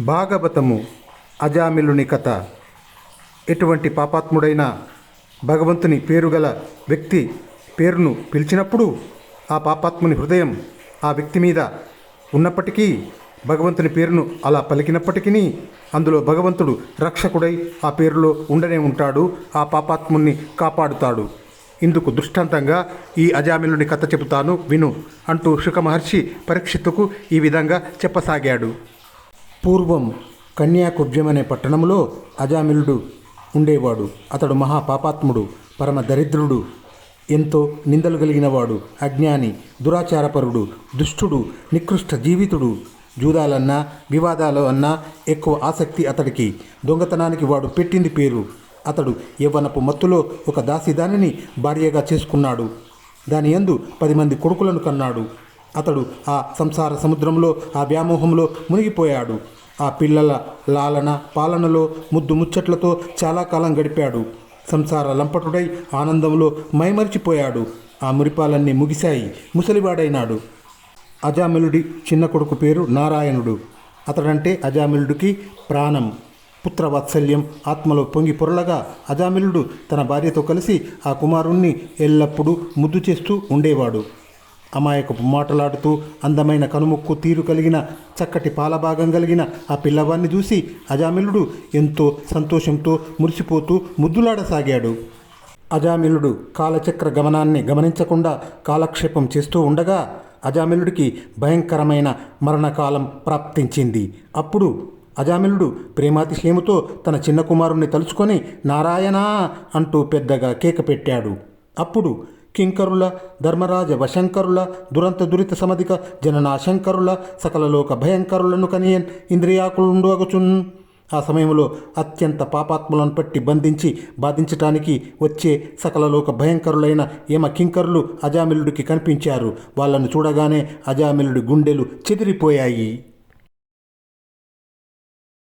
భాగవతము అజామిలుని కథ. ఎటువంటి పాపాత్ముడైన భగవంతుని పేరు గల వ్యక్తి పేరును పిలిచినప్పుడు ఆ పాపాత్ముని హృదయం ఆ వ్యక్తి మీద ఉన్నప్పటికీ భగవంతుని పేరును అలా పలికినప్పటికీ అందులో భగవంతుడు రక్షకుడై ఆ పేరులో ఉండనే ఉంటాడు ఆ పాపాత్ముని కాపాడుతాడు. ఇందుకు దృష్టాంతంగా ఈ అజామిలుని కథ చెబుతాను విను అంటూ శుక మహర్షి పరీక్షిత్తుకు ఈ విధంగా చెప్పసాగాడు. పూర్వం కన్యాకుబ్జం అనే పట్టణంలో అజామిలుడు ఉండేవాడు. అతడు మహా పాపాత్ముడు పరమ దరిద్రుడు ఎంతో నిందలు కలిగినవాడు అజ్ఞాని దురాచారపరుడు దుష్టుడు నికృష్ట జీవితుడు. జూదాలన్నా వివాదాలు అన్నా ఎక్కువ ఆసక్తి అతడికి. దొంగతనానికి వాడు పెట్టింది పేరు. అతడు యవ్వనపు మత్తులో ఒక దాసిదానిని భార్యగా చేసుకున్నాడు. దాని యందు పది మంది కొడుకులను కన్నాడు. అతడు ఆ సంసార సముద్రంలో ఆ వ్యామోహంలో మునిగిపోయాడు. ఆ పిల్లల లాలన పాలనలో ముద్దు ముచ్చట్లతో చాలా కాలం గడిపాడు. సంసార లంపటుడై ఆనందంలో మైమరిచిపోయాడు. ఆ మురిపాలన్నీ ముగిశాయి. ముసలివాడైనాడు. అజామిలుడి చిన్న కొడుకు పేరు నారాయణుడు. అతడంటే అజామిలుడికి ప్రాణం. పుత్రవాత్సల్యం ఆత్మలో పొంగి పొరలగా అజామిలుడు తన భార్యతో కలిసి ఆ కుమారుణ్ణి ఎల్లప్పుడూ ముద్దు చేస్తూ ఉండేవాడు. అమాయకపు మాటలాడుతూ అందమైన కనుముక్కు తీరు కలిగిన చక్కటి పాలభాగం కలిగిన ఆ పిల్లవాన్ని చూసి అజామిలుడు ఎంతో సంతోషంతో మురిసిపోతూ ముద్దులాడసాగాడు. అజామిలుడు కాలచక్ర గమనాన్ని గమనించకుండా కాలక్షేపం చేస్తూ ఉండగా అజామిలుడికి భయంకరమైన మరణకాలం ప్రాప్తించింది. అప్పుడు అజామిలుడు ప్రేమాతిశయముతో తన చిన్న కుమారుణ్ణి తలుచుకొని నారాయణ అంటూ పెద్దగా కేక పెట్టాడు. అప్పుడు కింకరుల ధర్మరాజ వశంకరుల దురంత దురిత సమధిక జననాశంకరుల సకలలోక భయంకరులను కనియన్ ఇంద్రియాకులుండగచున్ ఆ సమయంలో అత్యంత పాపాత్ములను పట్టి బంధించి బాధించటానికి వచ్చే సకలలోక భయంకరులైన యమ కింకరులు అజామిలుడికి కనిపించారు. వాళ్ళను చూడగానే అజామిలుడి గుండెలు చెదిరిపోయాయి.